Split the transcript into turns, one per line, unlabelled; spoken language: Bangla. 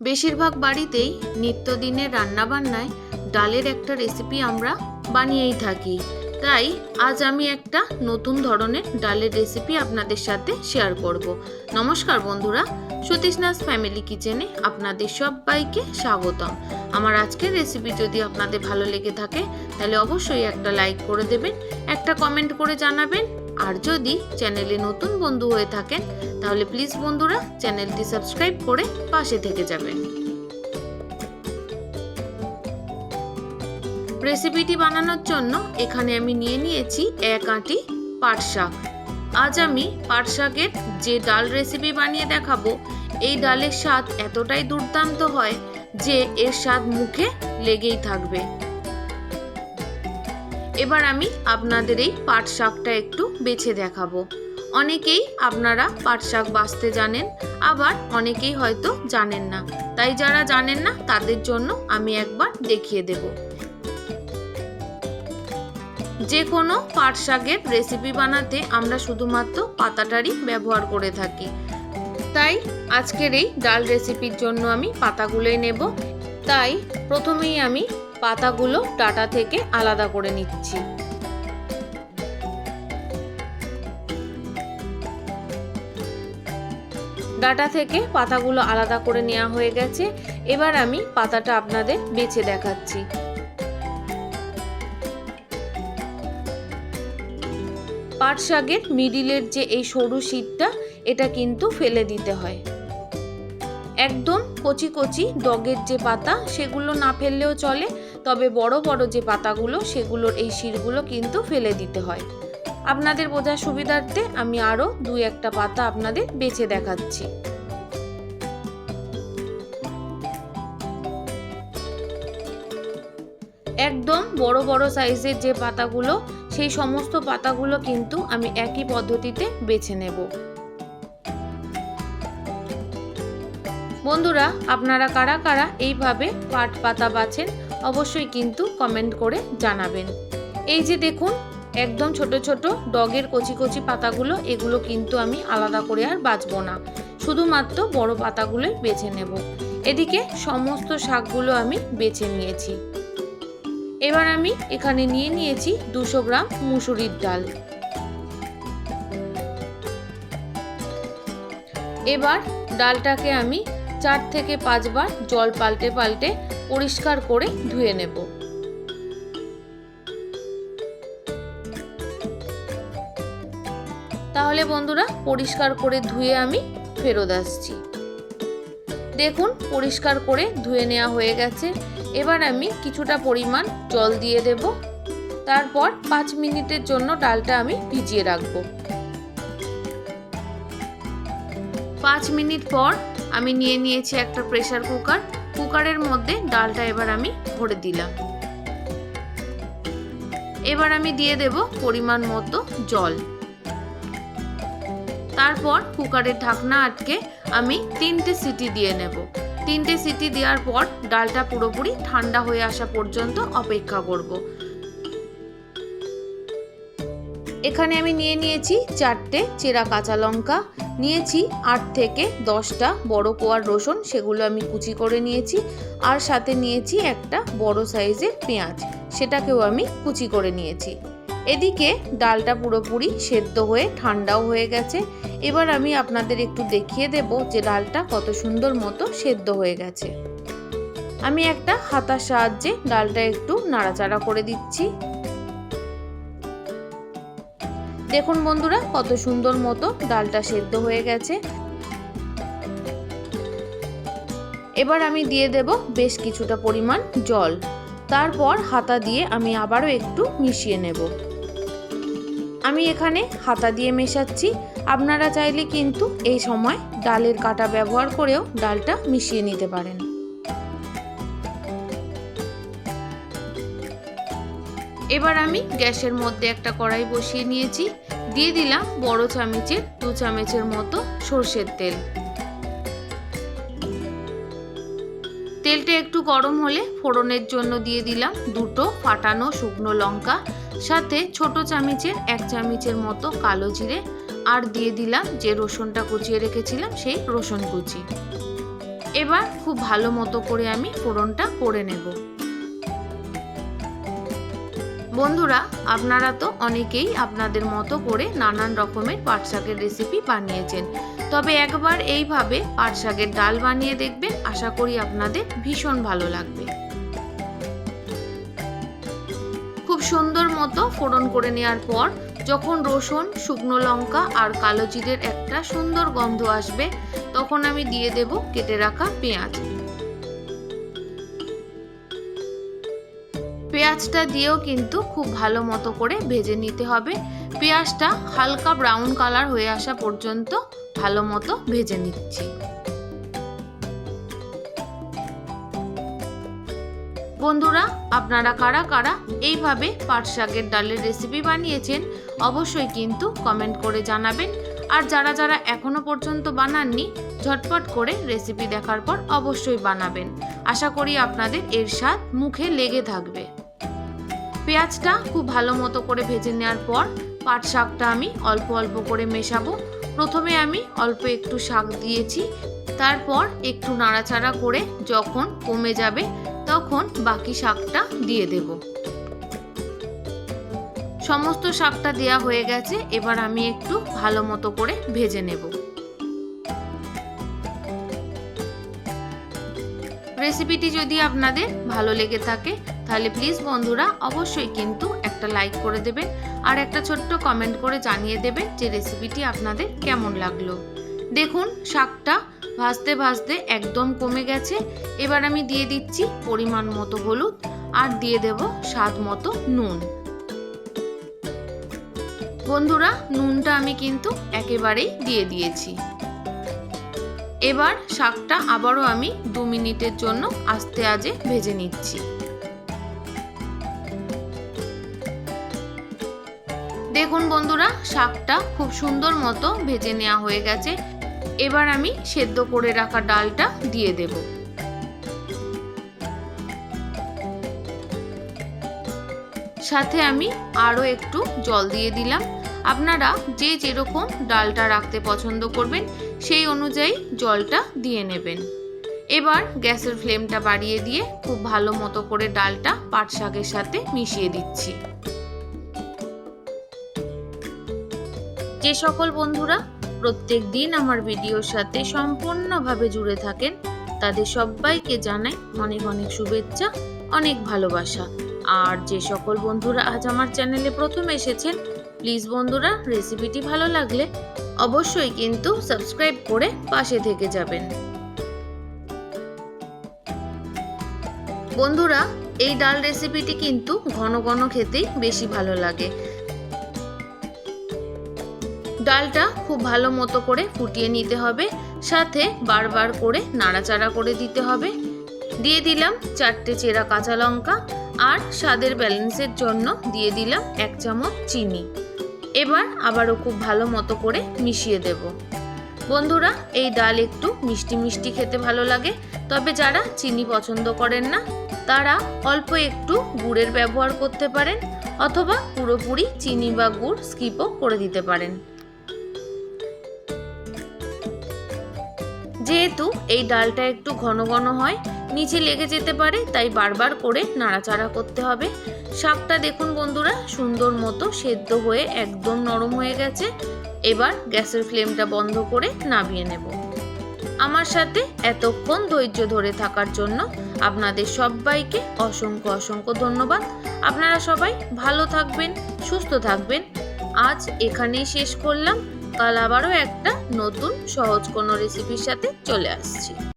বেশিরভাগ বাড়িতেই নিত্যদিনের রান্নাবান্নায় ডালের একটা রেসিপি আমরা বানিয়েই থাকি। তাই আজ আমি একটা নতুন ধরনের ডালের রেসিপি আপনাদের সাথে শেয়ার করব। নমস্কার বন্ধুরা, সতীশনাথ ফ্যামিলি কিচেনে আপনাদের সবাইকে স্বাগতম। আমার আজকের রেসিপি যদি আপনাদের ভালো লেগে থাকে, তাহলে অবশ্যই একটা লাইক করে দেবেন, একটা কমেন্ট করে জানাবেন আর যদি চ্যানেলে নতুন বন্ধু হয়ে থাকেন, তাহলে প্লিজ বন্ধুরা চ্যানেলটি সাবস্ক্রাইব করে পাশে থেকে যাবেন। রেসিপিটি বানানোর জন্য এখানে আমি নিয়ে নিয়েছি এক আঁটি পাট শাক। আজ আমি পাট শাকের যে ডাল রেসিপি বানিয়ে দেখাবো, এই ডালের স্বাদ এতটাই দুর্দান্ত হয় যে এর স্বাদ মুখে লেগেই থাকবে। এবার আমি আপনাদের এই পাট শাকটা একটু বেছে দেখাবো। অনেকেই আপনারা পাট শাক বাঁচতে জানেন, আবার অনেকেই হয়তো জানেন না। তাই যারা জানেন না, তাদের জন্য আমি একবার দেখিয়ে দেব। যে কোনো পাট শাকের রেসিপি বানাতে আমরা শুধুমাত্র পাতাটারই ব্যবহার করে থাকি। তাই আজকের এই ডাল রেসিপির জন্য আমি পাতাগুলোই নেব। তাই প্রথমেই আমি পাতাগুলো ডাটা থেকে আলাদা করে নিচ্ছি। ডাটা থেকে পাতাগুলো আলাদা করে নেওয়া হয়ে গেছে। এবার আমি পাতাটা আপনাদের বেছে দেখাচ্ছি। পাট শাকের মিডিলের যে এই সরু শীতটা, এটা কিন্তু ফেলে দিতে হয়। একদম কচি কচি ডগের যে পাতা, সেগুলো না ফেললেও চলে। তবে বড় বড় যে পাতাগুলো, সেগুলোর এই শিরগুলো কিন্তু ফেলে দিতে হয়। আপনাদের বোঝার সুবিধার্থে আমি আরও দুই একটা পাতা আপনাদের বেছে দেখাচ্ছি। একদম বড় বড় সাইজের যে পাতাগুলো, সেই সমস্ত পাতাগুলো কিন্তু আমি একই পদ্ধতিতে বেছে নেব। বন্ধুরা, আপনারা কারা কারা এইভাবে পাট পাতা বাছেন অবশ্যই কিন্তু কমেন্ট করে জানাবেন। এই যে দেখুন, একদম ছোট ছোট ডগের কচি কচি পাতাগুলো, এগুলো কিন্তু আমি আলাদা করে আর বাছবো না। শুধুমাত্র বড় পাতাগুলোই বেছে নেব। এদিকে সমস্ত শাকগুলো আমি বেছে নিয়েছি। এবার আমি এখানে নিয়ে নিয়েছি দুশো গ্রাম মুসুরির ডাল। এবার ডালটাকে আমি চার থেকে পাঁচবার জল পাল্টে পাল্টে পরিষ্কার করে ধুয়ে নেব। তাহলে বন্ধুরা, পরিষ্কার করে ধুয়ে আমি ফেরত আসছি। দেখুন, পরিষ্কার করে ধুয়ে নেওয়া হয়ে গেছে। এবার আমি কিছুটা পরিমাণ জল দিয়ে দেব। তারপর পাঁচ মিনিটের জন্য ডালটা আমি ভিজিয়ে রাখব। পাঁচ মিনিট পর আমি নিয়ে নিয়েছি একটা প্রেসার কুকার কুকারের মধ্যে ডালটা এবার আমি ভরে দিলাম। এবার আমি দিয়ে দেব পরিমাণ মতো জল। তারপর কুকারের ঢাকনা আটকে আমি তিনটে সিটি দিয়ে নেব। তিনটে সিটি দেওয়ার পর ডালটা পুরোপুরি ঠান্ডা হয়ে আসা পর্যন্ত অপেক্ষা করব। এখানে আমি নিয়ে নিয়েছি চারটে চেরা কাঁচা লঙ্কা, নিয়েছি আট থেকে দশটা বড় কোয়ার রসুন, সেগুলো আমি কুচি করে নিয়েছি, আর সাথে নিয়েছি একটা বড় সাইজের পেঁয়াজ, সেটাকেও আমি কুচি করে নিয়েছি। এদিকে ডালটা পুরোপুরি সেদ্ধ হয়ে ঠান্ডাও হয়ে গেছে। এবার আমি আপনাদের একটু দেখিয়ে দেব যে ডালটা কত সুন্দর মতো সেদ্ধ হয়ে গেছে। আমি একটা হাতার সাহায্যে ডালটা একটু নাড়াচাড়া করে দিচ্ছি। দেখুন বন্ধুরা, কত সুন্দর মতো ডালটা সেদ্ধ হয়ে গেছে। এবার আমি দিয়ে দেব বেশ কিছুটা পরিমাণ জল। তারপর হাতা দিয়ে আমি আবারও একটু মিশিয়ে নেব। আমি এখানে হাতা দিয়ে মেশাচ্ছি। আপনারা চাইলে কিন্তু এই সময় ডালের কাটা ব্যবহার করেও ডালটা মিশিয়ে নিতে পারেন। এবার আমি গ্যাসের মধ্যে একটা কড়াই বসিয়ে নিয়েছি। দিয়ে দিলাম বড় চামচের দু চামচের মতো সর্ষের তেল। তেলটা একটু গরম হলে ফোড়নের জন্য দিয়ে দিলাম দুটো ফাটানো শুকনো লঙ্কা, সাথে ছোট চামচের এক চামচের মতো কালো জিরে, আর দিয়ে দিলাম যে রসুনটা কুচিয়ে রেখেছিলাম সেই রসুন কুচি। এবার খুব ভালো মতো করে আমি ফোড়নটা করে নেব। বন্ধুরা, আপনারা তো অনেকেই আপনাদের মতো করে নানান রকমের পাট শাকের রেসিপি বানিয়েছেন। তবে একবার এইভাবে পাট শাকের ডাল বানিয়ে দেখবেন, আশা করি আপনাদের ভীষণ ভালো লাগবে। খুব সুন্দর মতো ফোড়ন করে নেওয়ার পর, যখন রসুন, শুকনো লঙ্কা আর কালো জিরের একটা সুন্দর গন্ধ আসবে, তখন আমি দিয়ে দেব কেটে রাখা পেঁয়াজ। পেঁয়াজটা দিয়েও কিন্তু খুব ভালো মতো করে ভেজে নিতে হবে। পেঁয়াজটা হালকা ব্রাউন কালার হয়ে আসা পর্যন্ত ভালো মতো ভেজে নিচ্ছি। বন্ধুরা, আপনারা কারা কারা এইভাবে পাট শাকের ডালের রেসিপি বানিয়েছেন, অবশ্যই কিন্তু কমেন্ট করে জানাবেন। আর যারা যারা এখনও পর্যন্ত বানাননি, ঝটপট করে রেসিপি দেখার পর অবশ্যই বানাবেন। আশা করি আপনাদের এর স্বাদ মুখে লেগে থাকবে। পেঁয়াজটা খুব ভালো মতো করে ভেজে নেওয়ার পর পাট শাকটা আমি অল্প অল্প করে মেশাবো। প্রথমে আমি অল্প একটু শাক দিয়েছি, তারপর একটু নাড়াচাড়া করে যখন কমে যাবে তখন বাকি শাকটা দিয়ে দেব। সমস্ত শাকটা দেয়া হয়ে গেছে, এবার আমি একটু ভালো মতো করে ভেজে নেব। রেসিপিটি যদি আপনাদের ভালো লেগে থাকে তাহলে প্লিজ বন্ধুরা অবশ্যই কিন্তু একটা লাইক করে দেবেন আর একটা ছোট্ট কমেন্ট করে জানিয়ে দেবেন যে রেসিপিটি আপনাদের কেমন লাগল। দেখুন, শাকটা ভাজতে ভাজতে একদম কমে গেছে। এবার আমি দিয়ে দিচ্ছি পরিমাণ মতো হলুদ আর দিয়ে দেব স্বাদ মতো নুন। বন্ধুরা, নুনটা আমি কিন্তু একেবারেই দিয়ে দিয়েছি। এবার শাকটা আবারও আমি দু মিনিটের জন্য আস্তে আজে ভেজে নিচ্ছি। দেখুন বন্ধুরা, শাকটা খুব সুন্দর মতো ভেজে নেওয়া হয়ে গেছে। এবার আমি সেদ্ধ করে রাখা ডালটা দিয়ে দেব। সাথে আমি আরও একটু জল দিয়ে দিলাম। আপনারা যে যেরকম ডালটা রাখতে পছন্দ করবেন, সেই অনুযায়ী জলটা দিয়ে নেবেন। এবার গ্যাসের ফ্লেমটা বাড়িয়ে দিয়ে খুব ভালো মতো করে ডালটা পাট শাকের সাথে মিশিয়ে দিচ্ছি। যে সকল বন্ধুরা প্রত্যেক দিন আমার ভিডিওর সাথে সম্পূর্ণভাবে জুড়ে থাকেন, তাদের সবাইকে জানাই অনেক অনেক শুভেচ্ছা, অনেক ভালোবাসা। আর যে সকল বন্ধুরা আজ আমার চ্যানেলে প্রথম এসেছেন, প্লিজ বন্ধুরা রেসিপিটি ভালো লাগলে অবশ্যই কিন্তু সাবস্ক্রাইব করে পাশে থেকে যাবেন। বন্ধুরা, এই ডাল রেসিপিটি কিন্তু ঘন ঘন খেতেই বেশি ভালো লাগে। ডালটা খুব ভালো মতো করে ফুটিয়ে নিতে হবে। সাথে বারবার করে নাড়াচাড়া করে দিতে হবে। দিয়ে দিলাম চারটে চেরা কাঁচা লঙ্কা আর স্বাদের ব্যালেন্সের জন্য দিয়ে দিলাম এক চামচ চিনি। এবার আবারও খুব ভালো মতো করে মিশিয়ে দেব। বন্ধুরা, এই ডাল একটু মিষ্টি মিষ্টি খেতে ভালো লাগে। তবে যারা চিনি পছন্দ করেন না, তারা অল্প একটু গুড়ের ব্যবহার করতে পারেন অথবা পুরোপুরি চিনি বা গুড় স্কিপও করে দিতে পারেন। যেহেতু এই ডালটা একটু ঘন ঘন হয়, নিচে লেগে যেতে পারে, তাই বারবার করে নাড়াচাড়া করতে হবে। শাকটা দেখুন বন্ধুরা, সুন্দর মতো সেদ্ধ হয়ে একদম নরম হয়ে গেছে। এবার গ্যাসের ফ্লেমটা বন্ধ করে নামিয়ে নেব। আমার সাথে এতক্ষণ ধৈর্য ধরে থাকার জন্য আপনাদের সবাইকে অসংখ্য অসংখ্য ধন্যবাদ। আপনারা সবাই ভালো থাকবেন, সুস্থ থাকবেন। আজ এখানেই শেষ করলাম। কাল আবারও একটা নতুন সহজ কোনো রেসিপির সাথে চলে আসছি।